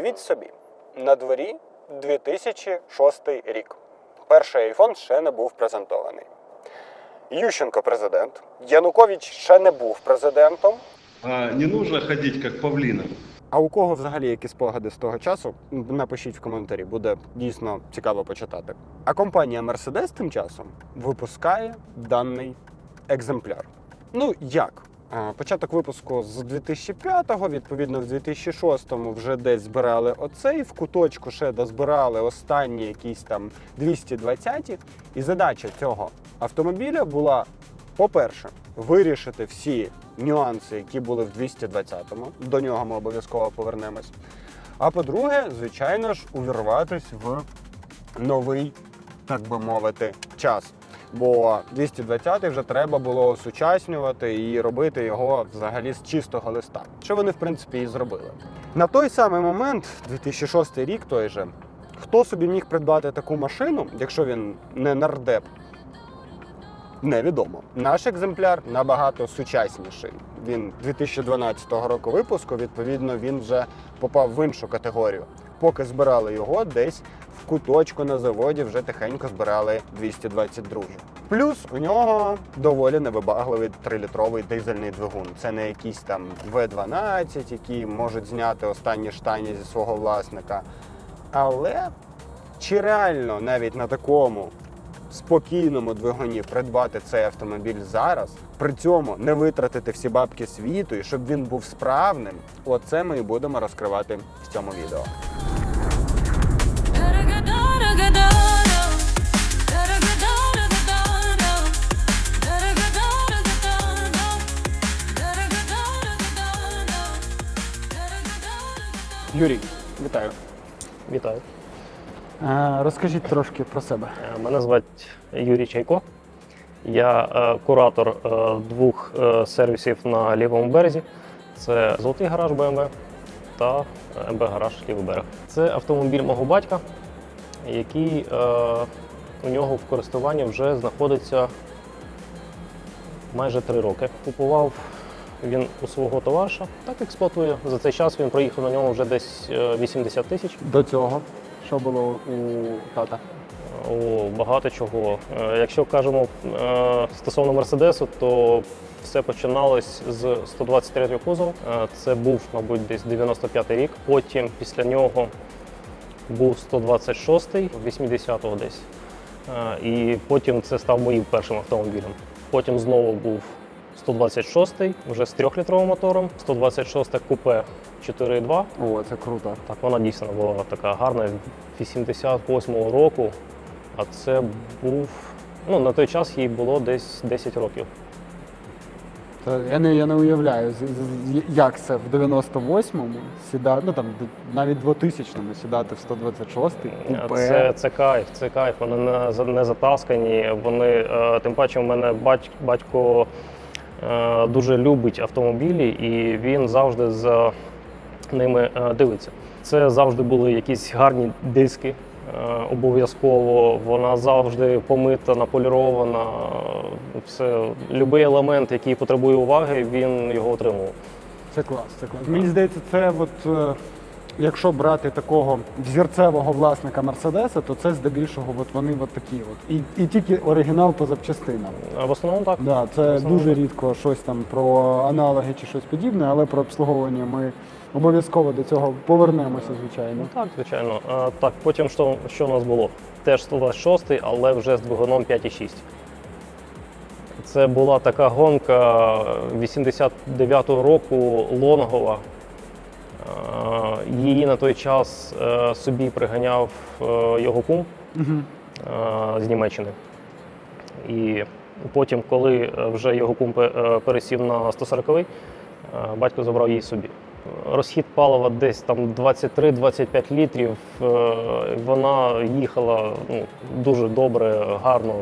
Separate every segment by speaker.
Speaker 1: Уявіть собі, на дворі 2006 рік. Перший айфон ще не був презентований. Ющенко президент. Янукович ще не був президентом.
Speaker 2: А не нужно ходить как павлина.
Speaker 1: А у кого взагалі які спогади з того часу? Напишіть в коментарі, буде дійсно цікаво почитати. А компанія Mercedes тим часом випускає даний екземпляр. Ну як? Початок випуску з 2005-го, відповідно, в 2006-му вже десь збирали оцей, в куточку ще дозбирали останні якісь там 220-ті. І задача цього автомобіля була, по-перше, вирішити всі нюанси, які були в 220-му. До нього ми обов'язково повернемось. А по-друге, звичайно ж, увірватись в новий, так би мовити, час. Бо 220 вже треба було осучаснювати і робити його взагалі з чистого листа. Що вони, в принципі, і зробили. На той самий момент, 2006 рік той же, хто собі міг придбати таку машину, якщо він не нардеп, Невідомо. Наш екземпляр набагато сучасніший. Він 2012 року випуску, відповідно, він вже попав в іншу категорію. Поки збирали його, десь куточку на заводі вже тихенько збирали 222. Плюс у нього доволі невибагливий 3-літровий дизельний двигун. Це не якісь там В12, які можуть зняти останні штані зі свого власника. Але чи реально навіть на такому спокійному двигуні придбати цей автомобіль зараз, при цьому не витратити всі бабки світу і щоб він був справним, оце ми і будемо розкривати в цьому відео. Юрій, вітаю.
Speaker 3: Вітаю.
Speaker 1: Е, Розкажіть трошки про себе.
Speaker 3: Е, Мене звати Юрій Чайко. Я е, куратор е, двох е, сервісів на лівому березі. Це Золотий гараж BMW та МБ гараж Лівий берег. Це автомобіль мого батька, який е, у нього в користуванні вже знаходиться майже три роки. Купував він у свого товариша, так експлуатує. За цей час він проїхав на ньому вже десь е, 80 тисяч.
Speaker 1: До цього, що було у тата?
Speaker 3: О, багато чого. Е, Якщо кажемо е, стосовно Мерседесу, то все починалось з 123 кузова. Е, Це був, мабуть, десь 95-й рік. Потім після нього був 126 80-го десь. Е, І потім це став моїм першим автомобілем. Потім знову був 126 вже з 3-літровим мотором, 126 купе 4.2.
Speaker 1: О, це круто.
Speaker 3: Так, вона дійсно була така гарна 88-го року, а це був. Ну, на той час їй було десь 10 років.
Speaker 4: Та я не, я не уявляю, з- з- як це в 98-му сідати, ну там навіть 2000-му сідати в 126-й купе.
Speaker 3: Це, це кайф, це кайф. Вони не, за- не затаскані. Вони, е, тим паче, у мене бать, батько дуже любить автомобілі, і він завжди за ними е, дивиться. Це завжди були якісь гарні диски. е, Обов'язково вона завжди помита, наполірована. е, Все, будь-який елемент, який потребує уваги, він його отримував.
Speaker 4: Це клас, це клас. Мені здається, це от, е, якщо брати такого взірцевого власника Мерседеса, то це здебільшого от вони от такі. От. І, і тільки оригінал по запчастинам.
Speaker 3: А В основному так.
Speaker 4: Да, це
Speaker 3: Основно.
Speaker 4: дуже рідко щось там про аналоги чи щось подібне, але про обслуговування ми обов'язково до цього повернемося, звичайно.
Speaker 3: Ну так, звичайно. А, так, потім що, що у нас було? Теж 126, але вже з двигуном 5,6. Це була така гонка 89-го року лонгова. А, Її на той час е, собі приганяв е, його кум е, з Німеччини. І потім, коли е, вже його кум е, пересів на 140-й, е, батько забрав її собі. Розхід палива десь там 23-25 літрів. е, Вона їхала ну, дуже добре, гарно.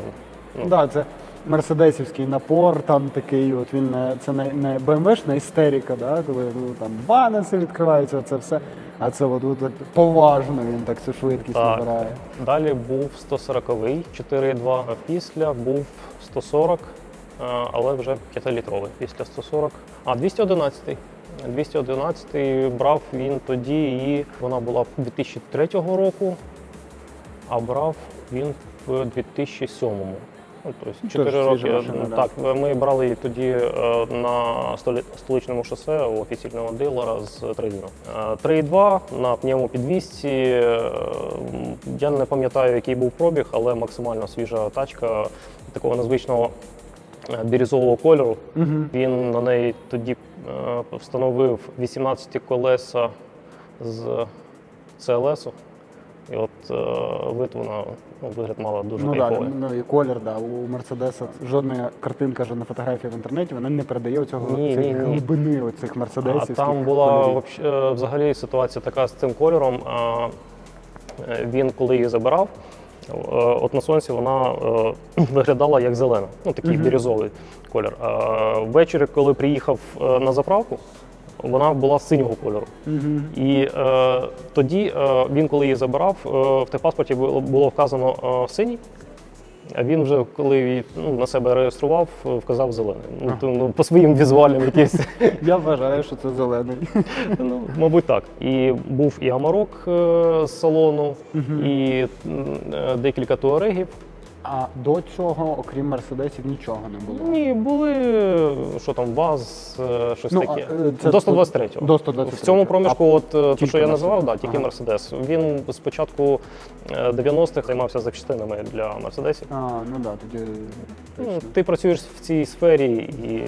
Speaker 3: Ну,
Speaker 4: Да, це мерседесівський напор, там такий, от він не це не, не BMW-шна істерика, да, коли ну, там банеси відкриваються, це все. А це от, от, от поважно він так цю швидкість
Speaker 3: Так.
Speaker 4: набирає.
Speaker 3: Далі був 140-й 4.2, а після був 140 але вже 5-літровий після 140. А 211-й. 211 брав він тоді, і вона була 2003 року, а брав він в 2007. Ну, тобто 4 роки.
Speaker 1: машина, да.
Speaker 3: так, ми брали її тоді е, на столичному шосе у офіційного дилера з трейдингом. Е, 3,2 на пневмопідвісці. е, Я не пам'ятаю, який був пробіг, але максимально свіжа тачка такого незвичного е, бірюзового кольору. Він на неї тоді е, встановив 18 колеса з CLS. І от е, вид вона ну, вигляд мала дуже
Speaker 1: Ну
Speaker 3: кайфовий.
Speaker 1: ну і колір, да. У Мерседеса жодна картинка, жодна фотографія в інтернеті, вона не передає цього
Speaker 3: Ні, ні, ні.
Speaker 1: глибини оцих
Speaker 3: А
Speaker 1: мерседесів.
Speaker 3: там була е, взагалі ситуація така з цим кольором. А, е, Він, коли її забирав, от на сонці вона виглядала як зелена, ну такий бірюзовий колір. А ввечері, коли приїхав на заправку, вона була синього кольору. І е, тоді е, він, коли її забирав, е, в техпаспорті було, було вказано е, синій. А він вже коли її, ну, на себе реєстрував, е, вказав зелений. Ну, то, ну, по своїм візуальним якийсь
Speaker 1: Я вважаю, що це зелений.
Speaker 3: Ну, мабуть, так. І був і Амарок е, з салону, і е, декілька туарегів.
Speaker 1: А до цього, окрім мерседесів, нічого не було.
Speaker 3: Ні, були що там, ВАЗ, е, щось
Speaker 1: Ну,
Speaker 3: таке.
Speaker 1: е, це
Speaker 3: до 123-го.
Speaker 1: до 123-го.
Speaker 3: В цьому проміжку, от е, те, що я називав, да, тільки
Speaker 1: Ага.
Speaker 3: Мерседес. Він спочатку е, 90-х займався запчастинами для Мерседесів.
Speaker 1: А, ну да, тоді
Speaker 3: Ну,
Speaker 1: точно.
Speaker 3: ти працюєш в цій сфері і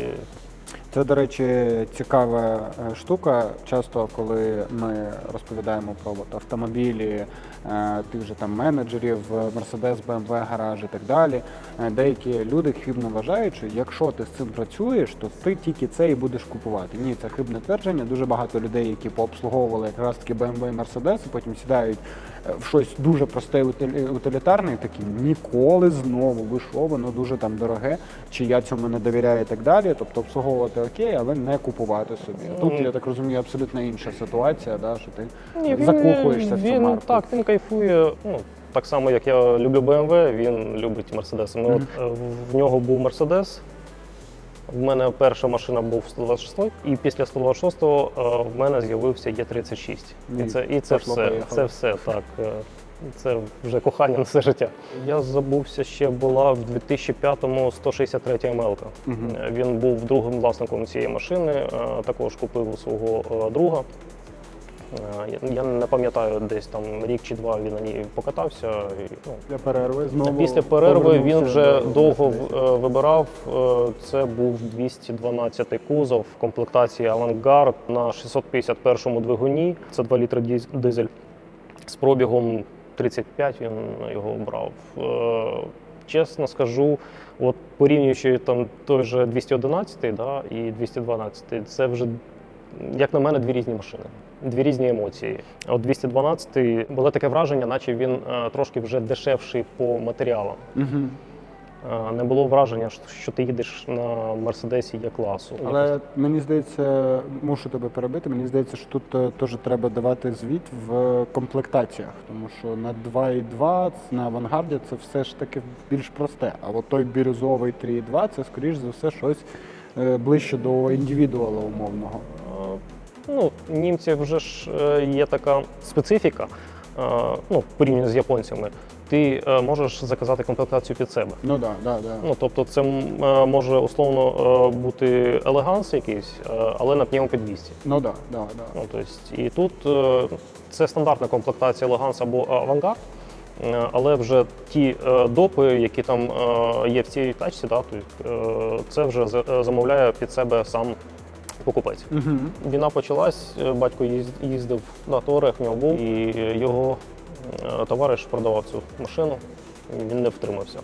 Speaker 1: Це, до речі, цікава е, штука. Часто, коли ми розповідаємо про от, автомобілі, е, тих же там менеджерів, Mercedes, BMW, гараж і так далі. е, Деякі люди хибно вважають, що якщо ти з цим працюєш, то ти тільки це і будеш купувати. Ні, це хибне твердження. Дуже багато людей, які пообслуговували якраз таки BMW і Mercedes, і потім сідають е, в щось дуже просте утилітарне, і такі ніколи знову, ви що, воно дуже там дороге, чи я цьому не довіряю і так далі. Тобто обслуговувати окей, але не купувати собі. Тут
Speaker 3: Ну,
Speaker 1: я так розумію, абсолютно інша ситуація, да, що ти
Speaker 3: Ні, він,
Speaker 1: закохуєшся в цю
Speaker 3: він,
Speaker 1: марку.
Speaker 3: Так, він кайфує. Ну, так само, як я люблю BMW, він любить Mercedes. Ми от, е, в нього був Mercedes. В мене перша машина був 126 і після 126-го е, в мене з'явився Є36. І це, і це все.
Speaker 1: Поїхали.
Speaker 3: Це все так. е, Це вже кохання на все життя. Я забувся, ще була в 2005-му 163 МЛ.
Speaker 1: Мгм.
Speaker 3: Е, Він був другим власником цієї машини, е, також купив у свого друга. Е, Я не пам'ятаю, десь там рік чи два він на ній покатався. І, ну,
Speaker 1: Після перерви знову
Speaker 3: Після перерви він
Speaker 1: повернувся
Speaker 3: вже
Speaker 1: до
Speaker 3: довго
Speaker 1: Mercedes.
Speaker 3: е, вибирав. Е, Це був 212 кузов в комплектації Авангард на 651 двигуні. Це 2 літри діз- дизель з пробігом 35 він його брав. Е, Чесно скажу, от порівнюючи там той же 211 да, і 212, це вже, як на мене, дві різні машини. Дві різні емоції. От 212 було таке враження, наче він е, трошки вже дешевший по матеріалам. Е, Не було враження, що- ти їдеш на Мерседесі є класу.
Speaker 1: Але мені здається, мушу тебе перебити. Мені здається, що тут е, теж треба давати звіт в комплектаціях, тому що на 2.2 на авангарді це все ж таки більш просте. А от той бірюзовий 3.2 це скоріш за все щось ближче до індивідуала умовного.
Speaker 3: Е, Ну, німців вже ж е, є така специфіка, е, ну, порівняно з японцями. Ти е, можеш заказати комплектацію під себе.
Speaker 1: Ну да, да, да.
Speaker 3: Ну, тобто, це е, може условно е, бути елеганс якийсь, е, але на пневмопідвісці.
Speaker 1: Ну да, да, да.
Speaker 3: Ну, тобто, і тут е, це стандартна комплектація Елеганс або Авангард. Е, Але вже ті е, допи, які там е, є в цій тачці, да, це вже замовляє під себе сам покупець.
Speaker 1: Угу.
Speaker 3: Війна почалась, батько їздив на торах, в нього був, і його товариш продавав цю машину, він не втримався.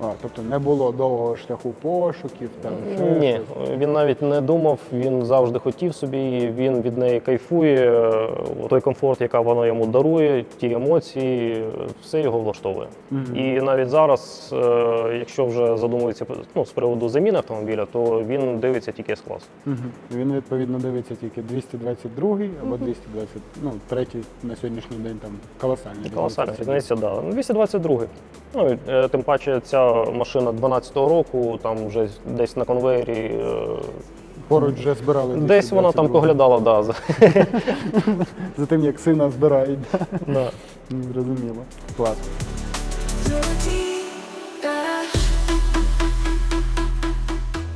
Speaker 1: А, тобто не було довгого шляху пошуків, там ще
Speaker 3: Ні, він навіть не думав, він завжди хотів собі, він від неї кайфує, е, той комфорт, яка вона йому дарує, ті емоції, все його влаштовує.
Speaker 1: Мгм.
Speaker 3: І навіть зараз, е, якщо вже задумується ну, з приводу заміни автомобіля, то він дивиться тільки з класу.
Speaker 1: Мгм. Він відповідно дивиться тільки 222 або 220, ну, третій на сьогоднішній день там колосальний.
Speaker 3: Колосальна
Speaker 1: різниця,
Speaker 3: да. Ну, 222. Ну, е, тим паче ця машина 12-го року, там вже десь на конвейері. е,
Speaker 4: Поруч вже збирали.
Speaker 3: Десь вона там
Speaker 4: 222.
Speaker 3: поглядала, да, за-
Speaker 4: За тим, як сина збирають.
Speaker 3: да.
Speaker 4: Ну, Зрозуміло. Клас.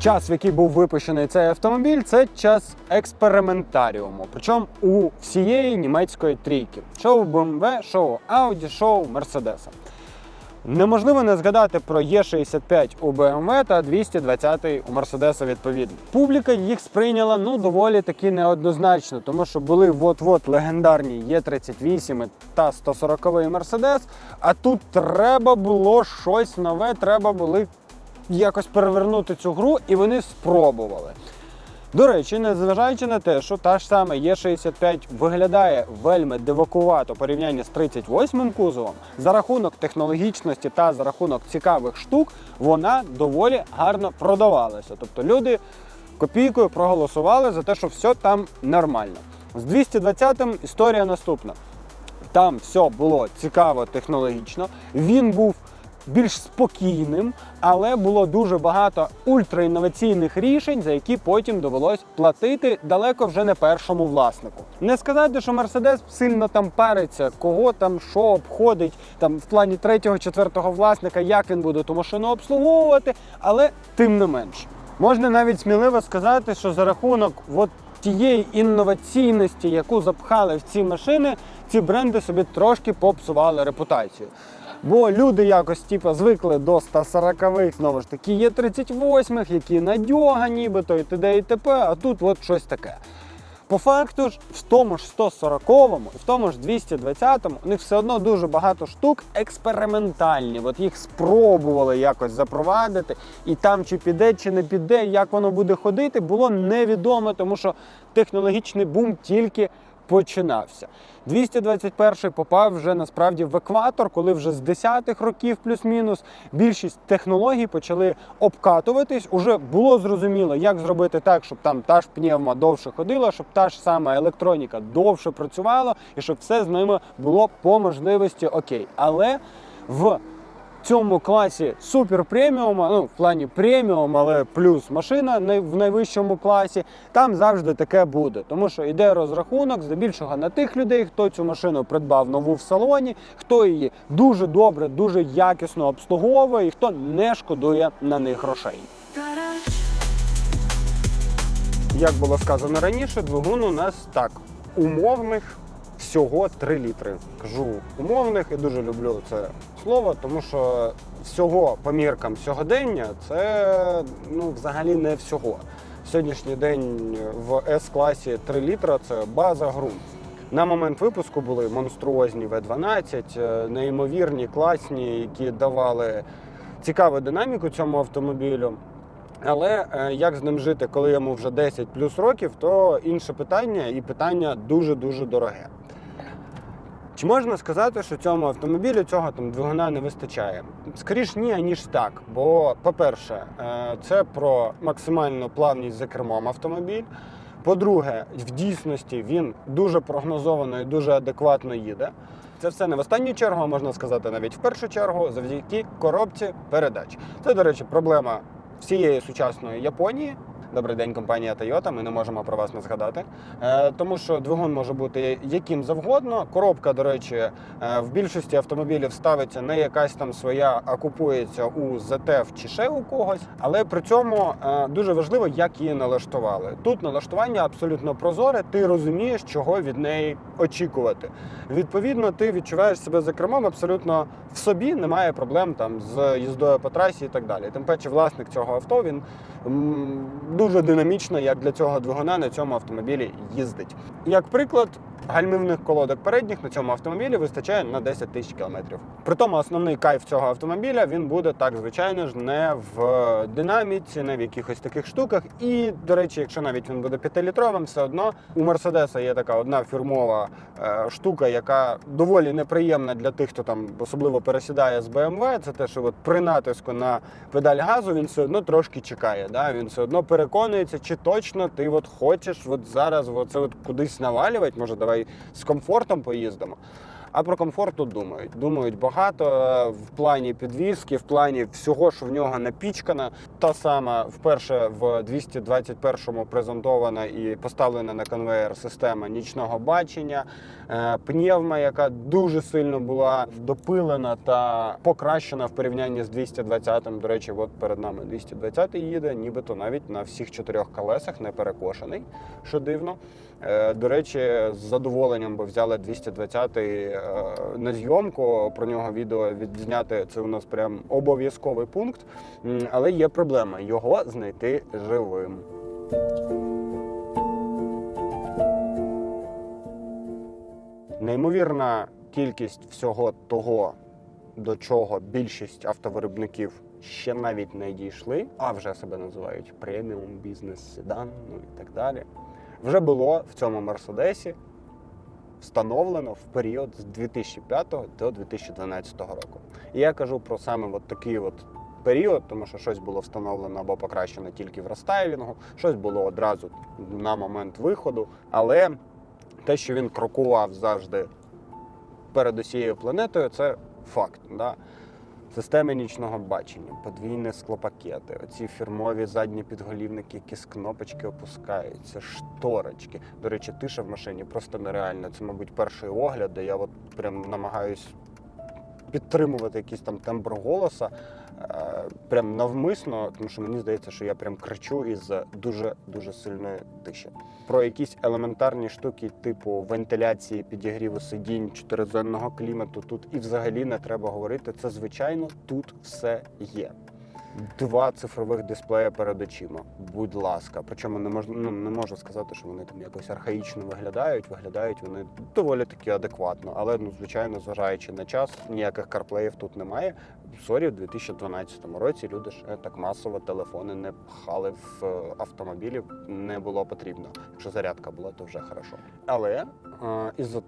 Speaker 1: Час, в який був випущений цей автомобіль, це час експериментаріуму. Причому у всієї німецької трійки: шоу BMW, шоу Audi, шоу Mercedes. Неможливо не згадати про Е65 у BMW та 220 у Mercedes відповідно. Публіка їх сприйняла ну доволі таки неоднозначно, тому що були от-от легендарні Е38 та 140 Mercedes, а тут треба було щось нове, треба були якось перевернути цю гру, і вони спробували. До речі, незважаючи на те, що та ж сама Е65 виглядає вельми дивакувато в порівнянні з 38-м кузовом, за рахунок технологічності та за рахунок цікавих штук, вона доволі гарно продавалася. Тобто люди копійкою проголосували за те, що все там нормально. З 220-м історія наступна. Там все було цікаво технологічно. Він був більш спокійним, але було дуже багато ультраінноваційних рішень, за які потім довелось платити далеко вже не першому власнику. Не сказати, що Мерседес сильно там париться, кого там що обходить, там в плані третього, четвертого власника, як він буде ту машину обслуговувати, але тим не менш. Можна навіть сміливо сказати, що за рахунок от тієї інноваційності, яку запхали в ці машини, ці бренди собі трошки попсували репутацію. Бо люди якось типу, звикли до 140-х, знову ж таки, є 38-х, які надьога, нібито і т.д. і т.п., а тут от щось таке. По факту ж, в тому ж 140-му і в тому ж 220-му у них все одно дуже багато штук експериментальні. От їх спробували якось запровадити, і там чи піде, чи не піде, як воно буде ходити, було невідомо, тому що технологічний бум тільки починався. 221 попав вже насправді в екватор, коли вже з 10-х років плюс-мінус більшість технологій почали обкатуватись. Уже було зрозуміло, як зробити так, щоб там та ж пневма довше ходила, щоб та ж сама електроніка довше працювала, і щоб все з ними було по можливості окей. Але в цьому класі супер преміума, ну в плані преміум, але плюс машина в найвищому класі, там завжди таке буде. Тому що йде розрахунок здебільшого на тих людей, хто цю машину придбав нову в салоні, хто її дуже добре, дуже якісно обслуговує і хто не шкодує на них грошей. Як було сказано раніше, двигун у нас так умовних всього 3 літри. Кажу умовних і дуже люблю це слово, тому що всього по міркам сьогодення це ну взагалі не всього. Сьогоднішній день в С-класі 3 літра це база ґрунт. На момент випуску були монструозні В12, е, неймовірні, класні, які давали цікаву динаміку цьому автомобілю. Але е, як з ним жити, коли йому вже 10 плюс років, то інше питання, і питання дуже-дуже дороге. Чи можна сказати, що цьому автомобілю цього там двигуна не вистачає? Скоріш ні, аніж так. Бо, по-перше, е, це про максимальну плавність за кермом автомобіль. По-друге, в дійсності він дуже прогнозовано і дуже адекватно їде. Це все не в останню чергу, а можна сказати, навіть в першу чергу, завдяки коробці передач. Це, до речі, проблема всієї сучасної Японії. Добрий день, компанія Toyota. Ми не можемо про вас не згадати. Е, тому що двигун може бути яким завгодно. Коробка, до речі, е, в більшості автомобілів ставиться не якась там своя, а купується у ZF чи ще у когось. Але при цьому е, дуже важливо, як її налаштували. Тут налаштування абсолютно прозоре. Ти розумієш, чого від неї очікувати. Відповідно, ти відчуваєш себе за кермом абсолютно в собі, немає проблем там з їздою по трасі і так далі. Тим паче, власник цього авто він дуже динамічно, як для цього двигуна на цьому автомобілі їздить. Як приклад, гальмівних колодок передніх на цьому автомобілі вистачає на 10 тисяч кілометрів. При тому основний кайф цього автомобіля він буде так, звичайно ж, не в динаміці, не в якихось таких штуках. І, до речі, якщо навіть він буде 5-літровим, все одно у Мерседеса є така одна фірмова е, штука, яка доволі неприємна для тих, хто там особливо пересідає з BMW. Це те, що от при натиску на педаль газу він все одно трошки чекає. Да? Він все одно переконується, чи точно ти от хочеш от зараз от це от кудись навалювати. Може, давай з комфортом поїздимо. А про комфорт тут думають. Думають багато е, в плані підвізки, в плані всього, що в нього напічкано. Та сама вперше в 221-му презентована і поставлена на конвейер система нічного бачення, е, пневма, яка дуже сильно була допилена та покращена в порівнянні з 220-м. До речі, от перед нами 220 їде, нібито навіть на всіх чотирьох колесах не перекошений, що дивно. Е, До речі, з задоволенням би взяли 220-й е, на зйомку. Про нього відео відзняти це у нас прям обов'язковий пункт. Але є проблема його знайти живим. Неймовірна кількість всього того, до чого більшість автовиробників ще навіть не дійшли, а вже себе називають преміум бізнес седан, ну і так далі. Вже було в цьому мерседесі встановлено в період з 2005 до 2012 року. І я кажу про саме от такий от період, тому що щось було встановлено або покращено тільки в рестайлінгу, щось було одразу на момент виходу. Але те, що він крокував завжди перед усією планетою, це факт. Да? Системи нічного бачення, подвійні склопакети, оці фірмові задні підголівники, які з кнопочки опускаються, шторочки. До речі, тиша в машині просто нереальна. Це, мабуть, перший огляд, де я от прям намагаюсь підтримувати якийсь там тембр голоса. е, Прям навмисно, тому що мені здається, що я прям кричу із дуже дуже сильної тиші. Про якісь елементарні штуки, типу вентиляції, підігріву сидінь, чотиризонного клімату тут і взагалі не треба говорити. Це звичайно тут все є. Два цифрових дисплея перед очима. Будь ласка. Причому не можна ну, не можу сказати, що вони там якось архаїчно виглядають. Виглядають вони доволі таки адекватно. Але ну, звичайно, зважаючи на час, ніяких карплеїв тут немає. Сорі, в 2012 році люди ще так масово телефони не пхали в е, автомобілі. Не було потрібно. Якщо зарядка була, то вже хорошо. Але е, із-за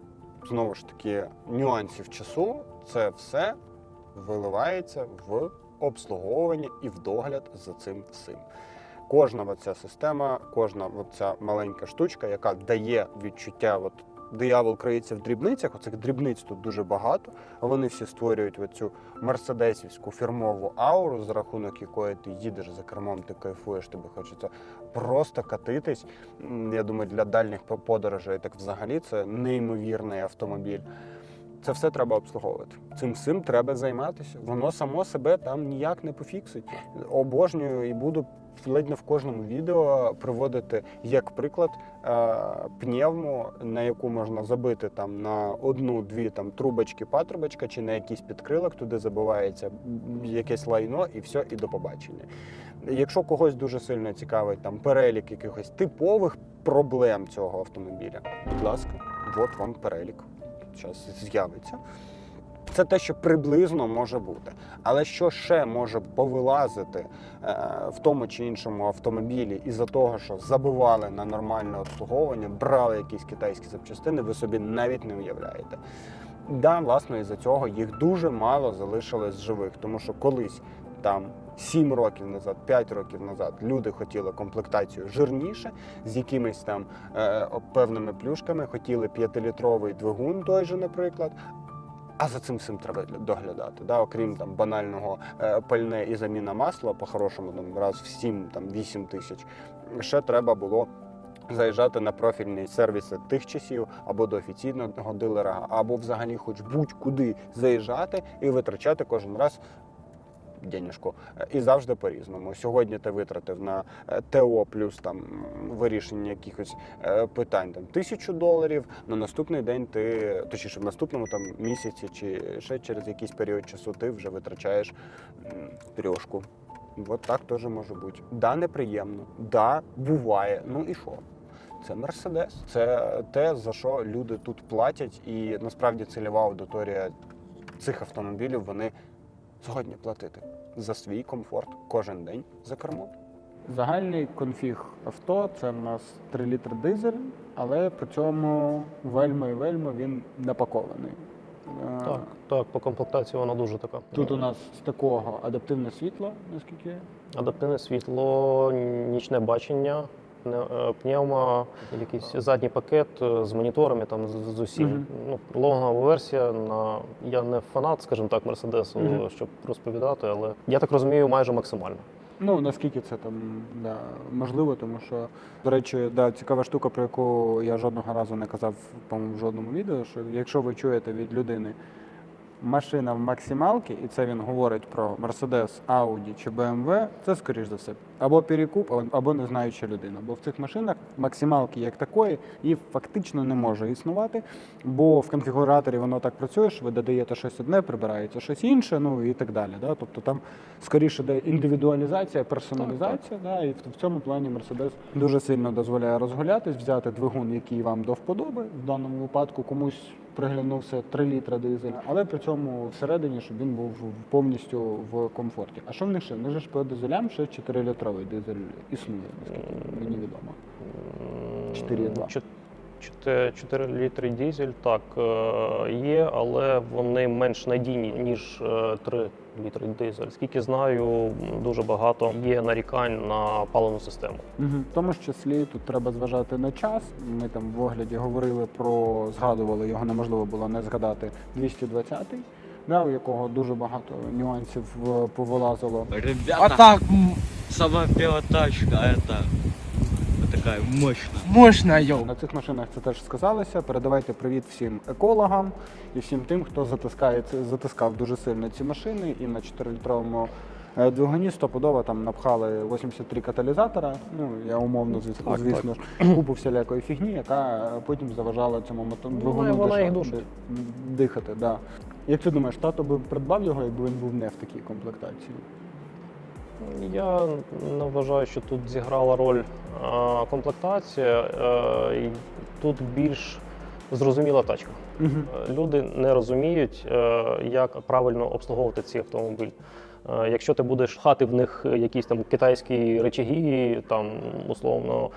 Speaker 1: знову ж таки нюансів часу, це все виливається в обслуговування і в догляд за цим всім. Кожна ця система, кожна ця маленька штучка, яка дає відчуття, от диявол криється в дрібницях. Оцих дрібниць тут дуже багато. Вони всі створюють оцю мерседесівську фірмову ауру, за рахунок якої ти їдеш за кермом, ти кайфуєш, тобі хочеться просто катитись. Я думаю, для дальніх подорожей так взагалі це неймовірний автомобіль. Це все треба обслуговувати. Цим всім треба займатися. Воно само себе там ніяк не пофіксить. Обожнюю і буду ледь не в кожному відео приводити як приклад е, пневму, на яку можна забити там на одну-дві там трубочки, патрубочка чи на якийсь підкрилок, туди забивається якесь лайно, і все, і до побачення. Якщо когось дуже сильно цікавить там перелік якихось типових проблем цього автомобіля, будь ласка, от вам перелік зараз з'явиться. Це те, що приблизно може бути. Але що ще може повилазити е, в тому чи іншому автомобілі із-за того, що забивали на нормальне обслуговування, брали якісь китайські запчастини, ви собі навіть не уявляєте. Да, власне, із-за цього їх дуже мало залишилось живих, тому що колись там 7 років назад, 5 років назад люди хотіли комплектацію жирніше з якимись там е, певними плюшками, хотіли 5-літровий двигун, той же, наприклад. А за цим всім треба доглядати. Да? Окрім там банального е, пальне і заміна масла, по-хорошому там раз в 7 там 8 тисяч. Ще треба було заїжджати на профільні сервіси тих часів або до офіційного дилера, або взагалі хоч будь-куди заїжджати і витрачати кожен раз. Денежку. І завжди по-різному. Сьогодні ти витратив на е, ТО плюс там вирішення якихось е, питань там тисячу доларів. На наступний день ти, точніше, в наступному там місяці чи ще через якийсь період часу ти вже витрачаєш трьошку. От так теж може бути. Да, неприємно, да, буває. Ну і що? Це Мерседес. Це те, за що люди тут платять, і насправді цільова аудиторія цих автомобілів вони згодні платити за свій комфорт кожен день за кермом.
Speaker 4: Загальний конфіг авто це в нас 3 літр дизель, але при цьому вельми і вельми він напакований. Е,
Speaker 3: Так, так, по комплектації вона дуже така.
Speaker 4: Тут у нас з такого адаптивне світло, наскільки
Speaker 3: Адаптивне світло, нічне бачення, Е, якийсь задній пакет е, з моніторами, там з, усім.
Speaker 1: Мгм.
Speaker 3: Ну, лонгова версія на я не фанат, скажімо так, Мерседесу,
Speaker 1: Мгм.
Speaker 3: щоб розповідати, але я так розумію, майже максимально.
Speaker 1: Ну, наскільки це там да, можливо, тому що, до речі, да, цікава штука, про яку я жодного разу не казав, по-моєму, в жодному відео, що якщо ви чуєте від людини машина в максималці, і це він говорить про Mercedes, Audi чи BMW, це скоріш за все або перекуп, або- або не знаюча людина. Бо в цих машинах максималки як такої її фактично не може існувати, бо в конфігураторі воно так працює, що ви додаєте щось одне, прибирається щось інше, ну і так далі. Да? Тобто там скоріше де індивідуалізація, персоналізація, Да? і в, в цьому плані Mercedes дуже сильно дозволяє розгулятись, взяти двигун, який вам до вподоби. В даному випадку комусь приглянувся 3 літра дизель, але при цьому всередині, щоб він був повністю в комфорті. А що в них ще? В них ж по дизелям ще 4-літровий дизель існує, наскільки мені відомо. 4,2.
Speaker 3: 4, 4 літри дізель, так, е, є, але вони менш надійні, ніж 3 літри дизель. Скільки знаю, дуже багато є нарікань на паливну систему.
Speaker 1: Угу. В тому ж числі тут треба зважати на час. Ми там в огляді говорили про згадували, його неможливо було не згадати 220-й, да, у якого дуже багато нюансів е, повилазило.
Speaker 5: Ребята, а так, сама первая тачка, это така мощна.
Speaker 6: Мощна йо.
Speaker 1: На цих машинах це теж сказалося. Передавайте привіт всім екологам і всім тим, хто затискає затискав дуже сильно ці машини. І на 4-літровому е, двигуні стопудово там напхали 83 каталізатора. Ну я умовно звісно, звісно ж купу всілякої фігні, яка е, потім заважала цьому двигуну
Speaker 3: Ну,
Speaker 1: ди- дихати. Да. Як ти думаєш, тато би придбав його, якби він був не в такій комплектації?
Speaker 3: Я не вважаю, що тут зіграла роль е, комплектація. Е, і Тут більш зрозуміла тачка.
Speaker 1: Угу.
Speaker 3: Е, Люди не розуміють, е, як правильно обслуговувати ці автомобілі. Е, Якщо ти будеш хати в них якісь там китайські речаги, там условно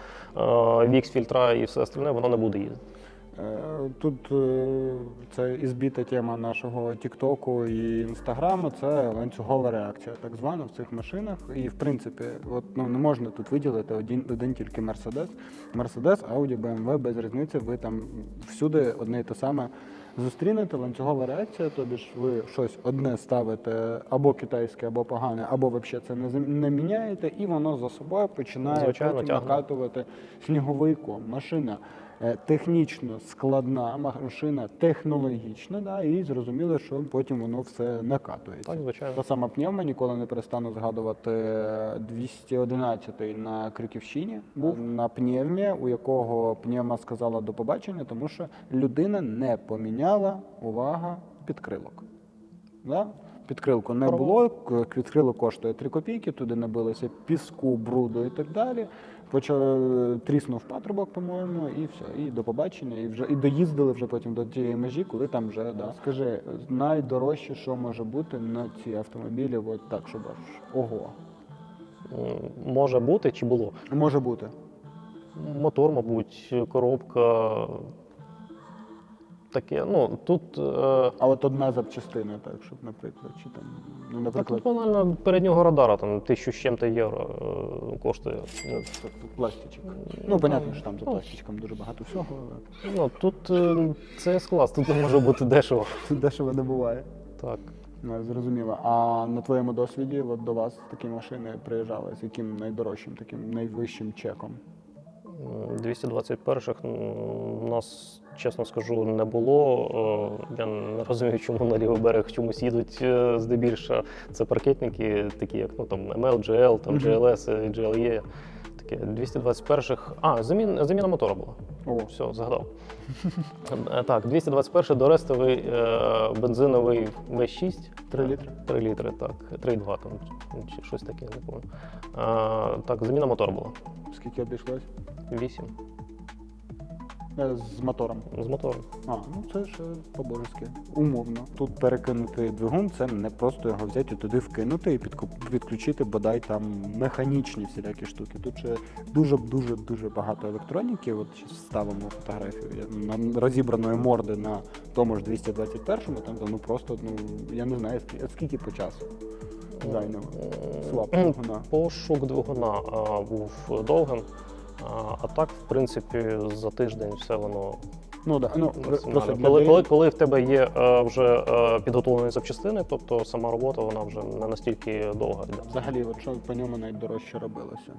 Speaker 3: вікс фільтра і все остальне, воно не буде їздити.
Speaker 1: Е, Тут е, це ізбита тема нашого Тіктоку і Інстаграму. Це ланцюгова реакція, так звана в цих машинах. І в принципі, от ну не можна тут виділити один, один тільки Мерседес. Мерседес, Audi, BMW, без різниці. Ви там всюди одне і те саме зустрінете. Ланцюгова реакція, тобі ж ви щось одне ставите або китайське, або погане, або взагалі це не, не міняєте, і воно за собою починає
Speaker 3: Звичайно,
Speaker 1: потім
Speaker 3: тягне.
Speaker 1: накатувати сніговий ком. Машина технічно складна, машина технологічна, да, і зрозуміло, що потім воно все накатується.
Speaker 3: Так, звичайно.
Speaker 1: Та сама пневма, ніколи не перестану згадувати е, 211-й на Криківщині. Був на пневмі, у якого пневма сказала до побачення, тому що людина не поміняла увага підкрилок. Да? Підкрилку не було, підкрилок коштує 3 копійки, туди набилося піску, бруду і так далі. Почав тріснув патрубок, по-моєму, і все. І до побачення, і вже і доїздили вже потім до тієї межі, коли там вже да. Скажи, найдорожче, що може бути на ці автомобілі, от так, щоб аж ого.
Speaker 3: Може бути чи було?
Speaker 1: Може бути.
Speaker 3: Мотор, мабуть, коробка. Таке. Ну, тут, е,
Speaker 1: А от одна запчастина, так, щоб, наприклад, чи там, ну,
Speaker 3: та
Speaker 1: наприклад,
Speaker 3: тут банально переднього радара там тисячу з чим-то євро е, коштує. Ну,
Speaker 1: тобто пластичок. Ну, понятно, що там за
Speaker 3: Ну,
Speaker 1: пластичком дуже багато всього, але
Speaker 3: Ну, тут е, це клас, тут не може бути дешево.
Speaker 1: тут дешево не буває.
Speaker 3: Так.
Speaker 1: Ну, Зрозуміло. А на твоєму досвіді от до вас такі машини приїжджали з яким найдорожчим, таким найвищим чеком?
Speaker 3: М, 221-х м, у нас, чесно скажу, не було. Е, Я не розумію, чому на лівий берег чомусь їдуть е, здебільшого. Це паркетники, такі як ну, там ML, GL, там GLS, е, GLE. Таке 221-х. А, замін, заміна мотора була.
Speaker 1: О,
Speaker 3: Все, згадав. Е, Так, 221-й дорестовий е, бензиновий V6.
Speaker 1: 3 літри.
Speaker 3: 3 літри, так. 3,2 там, чи щось таке, не пам'ятаю. Е, Так, заміна мотора була.
Speaker 1: Скільки обійшлось?
Speaker 3: 8
Speaker 1: Е, З мотором.
Speaker 3: з мотором.
Speaker 1: А, ну це ж е, по-божески. Умовно. Тут перекинути двигун, це не просто його взяти і туди вкинути і підключити бодай там механічні всілякі штуки. Тут ще дуже дуже багато електроніки. От ставимо фотографію на розібраної морди на тому ж 221-му, там ну просто ну я не знаю скільки, по часу зайняло. Свап
Speaker 3: М,
Speaker 1: двигуна.
Speaker 3: Пошук двигуна а, був довгим. А так, в принципі, за тиждень все воно.
Speaker 4: Ну да. ну просто
Speaker 3: коли, коли коли в тебе є е, вже е, підготовлені запчастини, тобто сама робота вона вже не настільки довга. йде.
Speaker 4: Взагалі, от що по ньому найдорожче робилося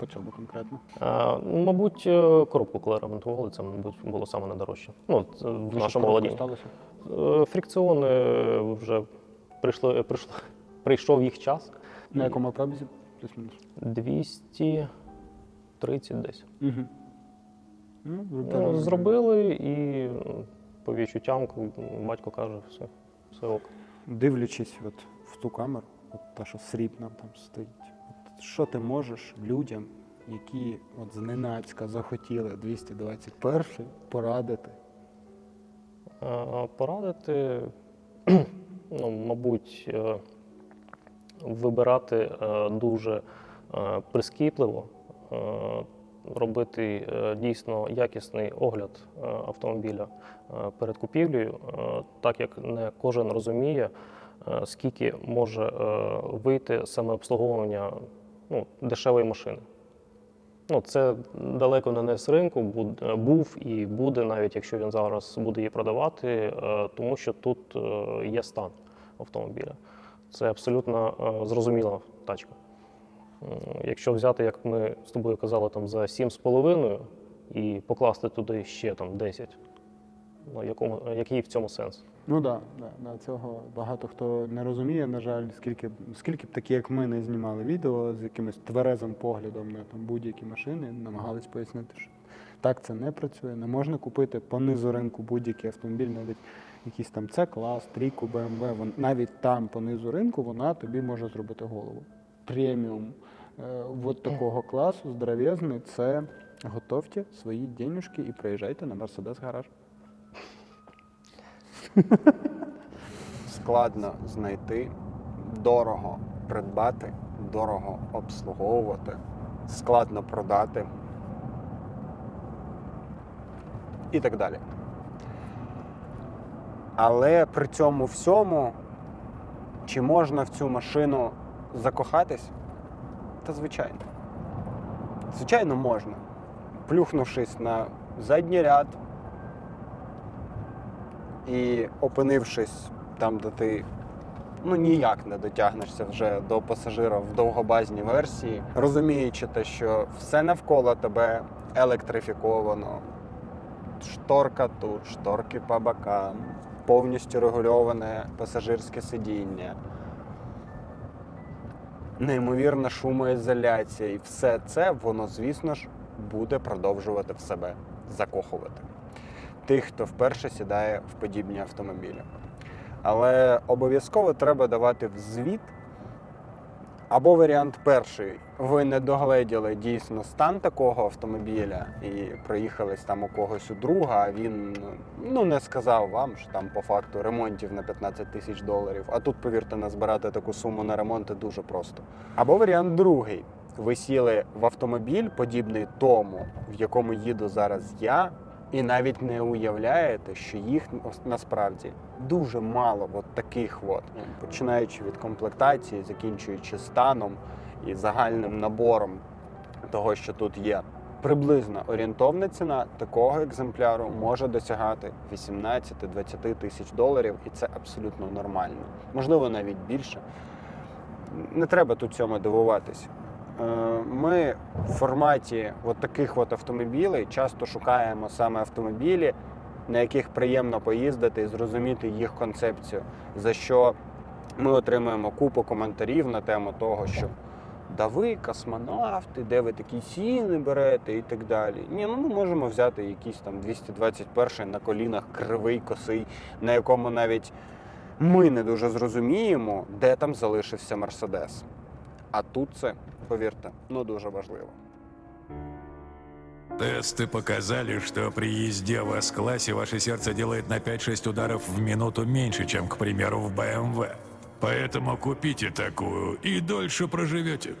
Speaker 4: по цьому конкретно?
Speaker 3: Е, мабуть, е, коробку, коли ремонтували, це мабуть було саме найдорожче. Ну е, в нашому володінні. Е, фрикціони вже прийшли. прийшло, прийшов їх час.
Speaker 4: На якому пробізі? 200...
Speaker 3: 30 десь.
Speaker 4: Угу. Ну,
Speaker 3: ну, Зробили і по відчуттям батько каже, все, все ок.
Speaker 4: Дивлячись от в ту камеру, от та, що срібна там стоїть. От Що ти можеш людям, які от зненацька захотіли 221-й порадити?
Speaker 3: А, порадити, ну, мабуть, е, вибирати е, дуже е, прискіпливо робити е, дійсно якісний огляд е, автомобіля е, перед купівлею, е, так як не кожен розуміє, е, скільки може е, вийти саме обслуговування ну, дешевої машини. Ну, це далеко не з ринку е, був і буде, навіть якщо він зараз буде її продавати, е, тому що тут е, є стан автомобіля. Це абсолютно е, зрозуміла тачка. Якщо взяти, як ми з тобою казали, там за 7,5 і покласти туди ще там 10, ну, якому, який в цьому сенс?
Speaker 4: Ну так, да, да, цього багато хто не розуміє, на жаль, скільки, скільки б такі, як ми, не знімали відео з якимось тверезим поглядом на там, будь-які машини, намагались пояснити, що так це не працює. Не можна купити по низу ринку будь-який автомобіль, навіть якийсь там С-клас, трійку, BMW, навіть там по низу ринку вона тобі може зробити голову. Преміум е, от такого класу, здоровезний, це готовте свої денюжки і приїжджайте на Мерседес гараж.
Speaker 1: складно знайти, дорого придбати, дорого обслуговувати, складно продати і так далі. Але при цьому всьому, чи можна в цю машину закохатись? Та звичайно. Звичайно, можна. Плюхнувшись на задній ряд, і опинившись там, де ти ну ніяк не дотягнешся вже до пасажира в довгобазній версії, розуміючи те, що все навколо тебе електрифіковано, шторка тут, шторки по бокам, повністю регульоване пасажирське сидіння. Неймовірна шумоізоляція, і все це воно, звісно ж, буде продовжувати в себе закохувати тих, хто вперше сідає в подібні автомобілі. Але обов'язково треба давати в звіт. Або варіант перший. Ви не догледіли дійсно стан такого автомобіля і проїхались там у когось у друга, а він ну не сказав вам, що там по факту ремонтів на 15 тисяч доларів. А тут, повірте, назбирати таку суму на ремонти дуже просто. Або варіант другий. Ви сіли в автомобіль, подібний тому, в якому їду зараз я, і навіть не уявляєте, що їх насправді дуже мало от таких от, починаючи від комплектації, закінчуючи станом і загальним набором того, що тут є. Приблизно орієнтовна ціна такого екземпляру може досягати 18-20 тисяч доларів, і це абсолютно нормально. Можливо, навіть більше. Не треба тут цьому дивуватись. Е, Ми в форматі от таких от автомобілей часто шукаємо саме автомобілі, на яких приємно поїздити і зрозуміти їх концепцію, за що ми отримуємо купу коментарів на тему того, що да ви космонавти, де ви такі ціни берете і так далі. Ні, ну ми можемо взяти якийсь там 221 на колінах кривий косий, на якому навіть ми не дуже зрозуміємо, де там залишився Мерседес. А тут це, повірте, ну дуже важливо.
Speaker 7: Тесты показали, что при езде в С-классе ваше сердце делает на 5-6 ударов в минуту меньше, чем, к примеру, в БМВ. Поэтому купите такую и дольше проживете.